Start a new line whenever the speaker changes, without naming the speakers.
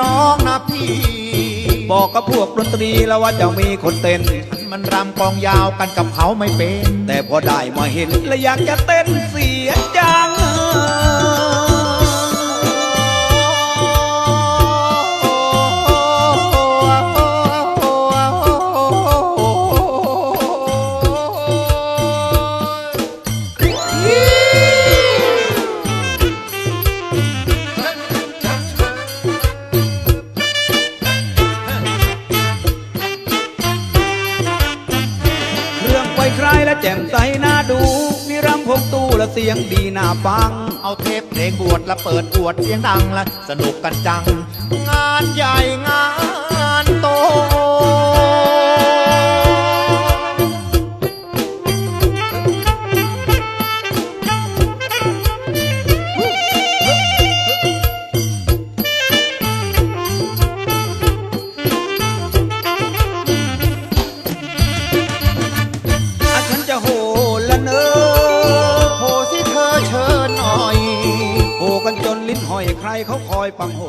ร้องนะพี่ บอกกับพวกดนตรีแล้วว่าจะมีคนเต้น
มันรำกองยาวกันกับเขาไม่เป็น
แต่พอได้มาเห็นแล้วอยากจะเต้นเสียจังายและแจ่มใสน่าดูมีรำพกตู้และเสียงดีน่าฟัง
เอาเทปเพลงบวชและเปิดอวดเสียงดังและสนุกกันจัง งานใหญ่งาน
ใครเขาคอยปังโห